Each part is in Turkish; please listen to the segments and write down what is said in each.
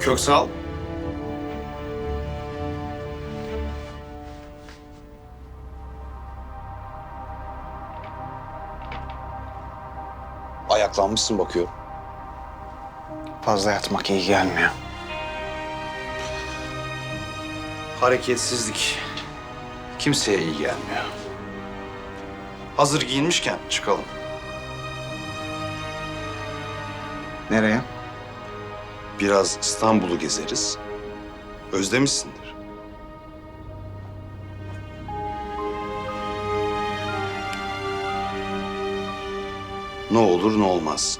Köksal. Ayaklanmışsın bakıyorum. Fazla yatmak iyi gelmiyor. Hareketsizlik kimseye iyi gelmiyor. Hazır giyinmişken çıkalım. Nereye? Biraz İstanbul'u gezeriz. Özlemişsindir. Ne olur ne olmaz.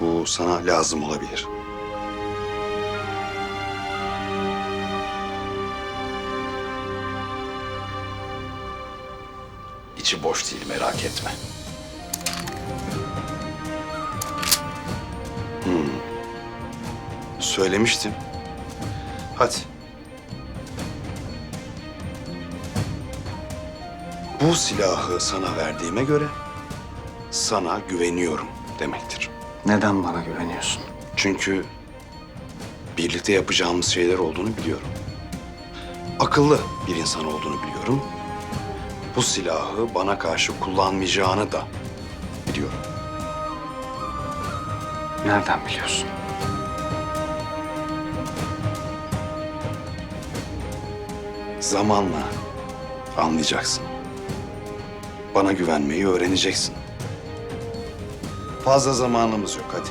Bu sana lazım olabilir. İçi boş değil merak etme. Söylemiştim. Hadi. Bu silahı sana verdiğime göre sana güveniyorum demektir. Neden bana güveniyorsun? Çünkü birlikte yapacağımız şeyler olduğunu biliyorum. Akıllı bir insan olduğunu biliyorum. Bu silahı bana karşı kullanmayacağını da biliyorum. Nereden biliyorsun? Zamanla anlayacaksın. Bana güvenmeyi öğreneceksin. Fazla zamanımız yok hadi.